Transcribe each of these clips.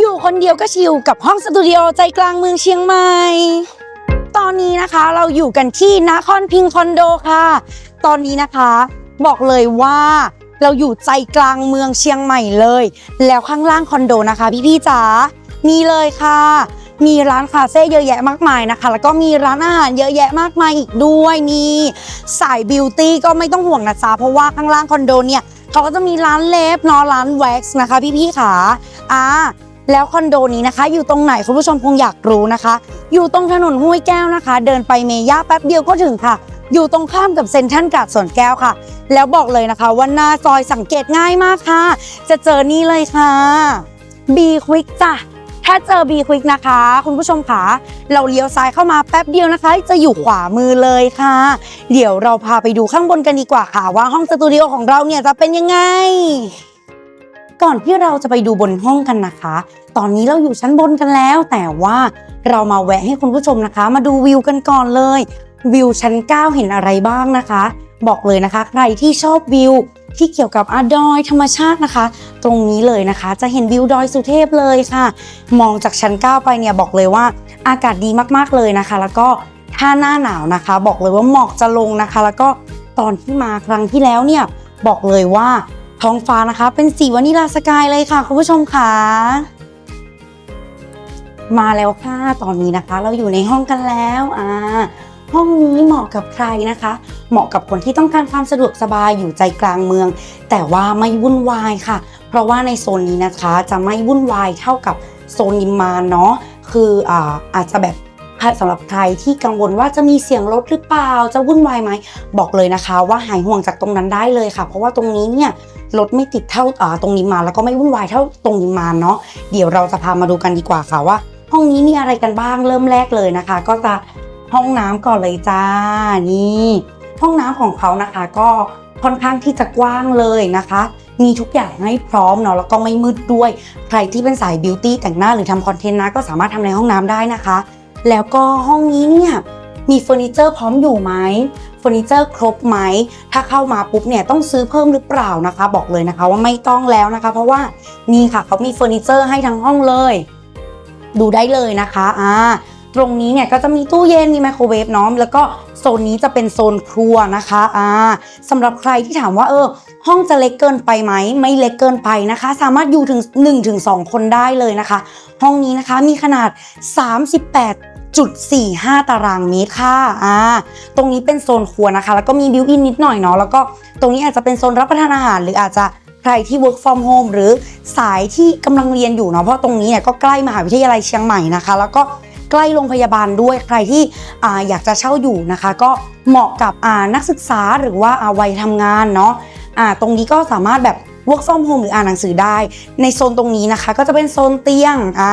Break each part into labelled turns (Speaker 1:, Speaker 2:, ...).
Speaker 1: อยู่คนเดียวก็ชิลกับห้องสตูดิโอใจกลางเมืองเชียงใหม่ ตอนนี้นะคะเราอยู่กันที่นครพิงคอนโดค่ะ ตอนนี้นะคะ บอกเลยว่าเราอยู่ใจกลางเมืองเชียงใหม่เลย แล้วข้างล่างคอนโดนะคะ พี่ๆจ๋านี่เลยค่ะ มีร้านคาเฟ่เยอะแยะมากมายนะคะ แล้วก็มีร้านอาหารเยอะแยะมากมายอีกด้วยนี่สายบิวตี้ก็ไม่ต้องห่วงนะจ๊ะเพราะว่าข้างล่างคอนโดเนี่ยเขาก็จะมีร้านเล็บเนาะร้านแว็กซ์นะคะ พี่ๆค่ะอ่า แล้วคอนโดนี้นะคะ อยู่ตรงไหนคุณผู้ชมคงอยากรู้นะคะ อยู่ตรงถนนห้วยแก้วนะคะ เดินไปเมย่าแป๊บเดียวก็ถึงค่ะ อยู่ตรงข้ามกับเซ็นทรัลการ์ดสวนแก้วค่ะ แล้วบอกเลยนะคะว่าหน้าซอยสังเกตง่ายมากค่ะ จะเจอนี่เลยค่ะ B Quick จ้ะถ้าเจอ B Quick นะคะ คุณผู้ชมค่ะเราเลี้ยวซ้ายเข้ามาแป๊บเดียวนะคะ จะอยู่ขวามือเลยค่ะ เดี๋ยวเราพาไปดูข้างบนกันดีกว่าค่ะ ว่าห้องสตูดิโอของเราเนี่ยจะเป็นยังไง ก่อนที่เราจะไปดูบนห้องกันนะคะ ตอนนี้เราอยู่ชั้นบนกันแล้ว แต่ว่าเรามาแวะให้คุณผู้ชมนะคะ มาดูวิวกันก่อนเลย วิวชั้น 9 เห็นอะไรบ้างนะคะ บอกเลยนะคะ ใครที่ชอบวิวที่เกี่ยวกับอาดอยธรรมชาตินะคะ ตรงนี้เลยนะคะ จะเห็นวิวดอยสุเทพเลยค่ะ มองจากชั้น 9 ไปเนี่ยบอกเลยว่าอากาศดีมากๆเลยนะคะ แล้วก็ถ้าหน้าหนาวนะคะ บอกเลยว่าหมอกจะลงนะคะ แล้วก็ตอนที่มาครั้งที่แล้วเนี่ยบอกเลยว่า ท้องฟ้านะคะ เป็นสีวานิลาสกายเลยค่ะคุณผู้ชมค่ะมาแล้วค่ะตอนนี้นะคะ เราอยู่ในห้องกันแล้วอ่าห้องนี้เหมาะกับใครนะคะ เหมาะกับคนที่ต้องการความสะดวกสบายอยู่ใจกลางเมือง แต่ว่าไม่วุ่นวายค่ะ เพราะว่าในโซนนี้นะคะจะไม่วุ่นวายเท่ากับโซนนิมมานเนาะคืออ่าอาจจะแบบสำหรับใครที่กังวลว่าจะมีเสียงรถหรือเปล่า จะวุ่นวายไหมบอกเลยนะคะ ว่าหายห่วงจากตรงนั้นได้เลยค่ะ เพราะว่าตรงนี้เนี่ย รถไม่ติดเท่าตรงนิมมา แล้วก็ไม่วุ่นวายเท่าตรงนิมมาเนาะเดี๋ยวเราจะพามาดูกันดีกว่าค่ะว่า ห้องนี้มีอะไรกันบ้างเริ่มแรกเลยนะคะ ก็จะห้องน้ำก่อนเลยจ้านี่ ห้องน้ำของเขานะคะ ก็ค่อนข้างที่จะกว้างเลยนะคะ มีทุกอย่างให้พร้อมเนาะแล้วก็ไม่มืดด้วย ใครที่เป็นสายบิวตี้แต่งหน้าหรือทำคอนเทนต์นะก็สามารถทำในห้องน้ำได้นะคะ แล้วก็ห้องนี้เนี่ยมีเฟอร์นิเจอร์พร้อมอยู่ไหม เฟอร์นิเจอร์ครบไหม ถ้าเข้ามาปุ๊บเนี่ยต้องซื้อเพิ่มหรือเปล่านะคะ บอกเลยนะคะว่าไม่ต้องแล้วนะคะ เพราะว่านี่ค่ะเขามีเฟอร์นิเจอร์ให้ทั้งห้องเลย ดูได้เลยนะคะอ่าตรงนี้เนี่ยก็จะมีตู้เย็นมีไมโครเวฟเนาะแล้วก็โซนนี้จะเป็นโซนครัวนะคะอ่าสำหรับใครที่ถามว่าเออ ห้องจะเล็กเกินไปไหมไม่เล็กเกินไปนะคะ สามารถอยู่ถึง1ถึง2คนได้เลยนะคะ ห้องนี้นะคะมีขนาด 38.45 ตารางเมตรค่ะอ่าตรงนี้เป็นโซนครัวนะคะ แล้วก็มีบิวอินนิดหน่อยเนาะแล้วก็ตรงนี้อาจจะเป็นโซนรับประทานอาหาร หรืออาจจะใครที่ work from home หรือสายที่กำลังเรียนอยู่เนาะเพราะตรงนี้เนี่ยก็ใกล้มหาวิทยาลัยเชียงใหม่นะคะ แล้วก็ใกล้โรงพยาบาลด้วยใครที่อ่าอยากจะเช่าอยู่นะคะ ก็เหมาะกับอนักศึกษาหรือว่าอ่าวัยทำงานเนาะอ่าตรงนี้ก็สามารถแบบ work from home หรืออ่านหนังสือได้ ในโซนตรงนี้นะคะ ก็จะเป็นโซนเตียงอ่า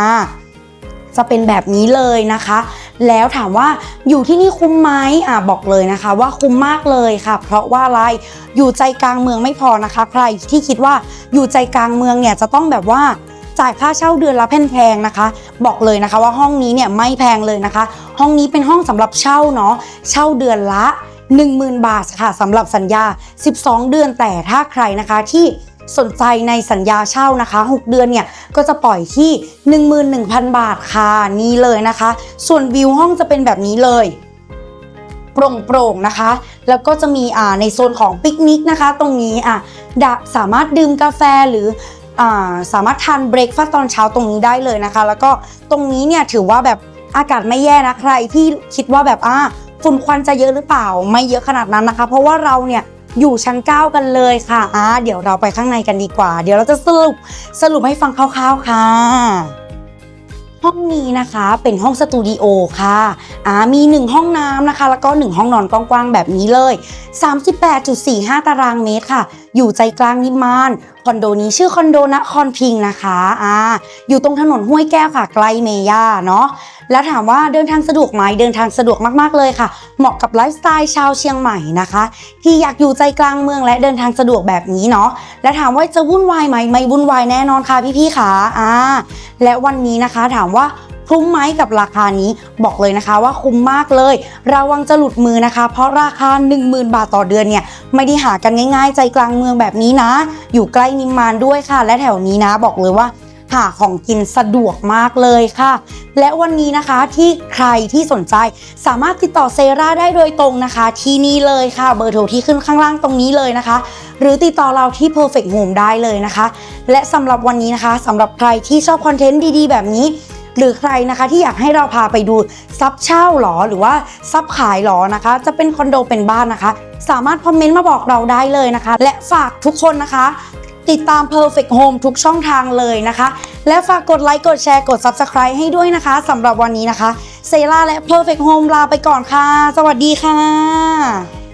Speaker 1: จะเป็นแบบนี้เลยนะคะ แล้วถามว่าอยู่ที่นี่คุ้มไหมอ่าบอกเลยนะคะ ว่าคุ้มมากเลยค่ะ เพราะว่าอะไรอยู่ใจกลางเมืองไม่พอนะคะ ใครที่คิดว่าอยู่ใจกลางเมืองเนี่ยจะต้องแบบว่าจ่ายค่าเช่าเดือนละแพงๆนะคะ บอกเลยนะคะว่าห้องนี้เนี่ยไม่แพงเลยนะคะ ห้องนี้เป็นห้องสำหรับเช่าเนาะเช่าเดือนละ 10,000 บาทค่ะสำหรับสัญญา 12 เดือนแต่ถ้าใครนะคะที่ สนใจในสัญญาเช่านะคะ 6 เดือนเนี่ยก็จะปล่อยที่ 11,000 บาทค่ะนี่เลยนะคะ ส่วนวิวห้องจะเป็นแบบนี้เลยโปร่งๆนะคะ แล้วก็จะมีอ่าในโซนของปิกนิกนะคะ ตรงนี้อะดะสามารถดื่มกาแฟหรืออ่าสามารถทานเบรกฟาสต์ตอนเช้าตรงนี้ได้เลยนะคะ แล้วก็ตรงนี้เนี่ยถือว่าแบบอากาศไม่แย่นะใครที่คิดว่าแบบอ่าฝุ่นควันจะเยอะหรือเปล่าไม่เยอะขนาดนั้นนะคะ เพราะว่าเราเนี่ย อยู่ชั้น 9 กันเลยค่ะอ่าเดี๋ยวเราไปข้างในกันดีกว่า เดี๋ยวเราจะสรุปสรุปให้ฟังคร่าวๆค่ะ ห้องนี้นะคะเป็นห้องสตูดิโอค่ะอ่ามี 1 ห้องน้ำนะคะ แล้วก็ 1 ห้องนอนกว้างๆแบบนี้เลย 38.45 ตารางเมตรค่ะ อยู่ใจกลางนิมานคอนโดนี้ชื่อคอนโดนครพิงนะคะอ่าอยู่ตรงถนนห้วยแก้วค่ะใกล้เมย่าเนาะแล้วถามว่าเดินทางสะดวกไหมเดินทางสะดวกมากๆเลยค่ะ เหมาะกับไลฟ์สไตล์ชาวเชียงใหม่นะคะ ที่อยากอยู่ใจกลางเมืองและเดินทางสะดวกแบบนี้เนาะและถามว่าจะวุ่นวายไหมไม่วุ่นวายแน่นอนค่ะพี่ๆค่ะอ่าและวันนี้นะคะถามว่าคุ้มไหมกับราคานี้บอกเลยนะคะว่าคุ้มมากเลย ระวังจะหลุดมือนะคะ เพราะราคา 10,000 บาทต่อเดือนเนี่ยไม่ได้หากันง่าย ๆ ใจกลางเมืองแบบนี้นะ อยู่ใกล้นิมมานด้วยค่ะ และแถวนี้นะบอกเลยว่าหาของกินสะดวกมากเลยค่ะ และวันนี้นะคะที่ใครที่สนใจสามารถติดต่อเซราได้โดยตรงนะคะ ที่นี่เลยค่ะ เบอร์โทรที่ขึ้นข้างล่างตรงนี้เลยนะคะ หรือติดต่อเราที่ Perfect Home ได้เลยนะคะ และสำหรับวันนี้นะคะสำหรับใครที่ชอบคอนเทนต์ดีๆ แบบนี้ หรือใครนะคะที่อยากให้เราพาไปดูซับเช่าหรอหรือว่าซับขายหรอนะคะ จะเป็นคอนโดเป็นบ้านนะคะ สามารถคอมเมนต์มาบอกเราได้เลยนะคะ และฝากทุกคนนะคะ ติดตาม Perfect Home ทุกช่องทางเลยนะคะ และฝากกดไลค์กดแชร์กด Subscribe ให้ด้วยนะคะสำหรับวันนี้นะคะเซราและ Perfect Home ลาไปก่อนค่ะ สวัสดีค่ะ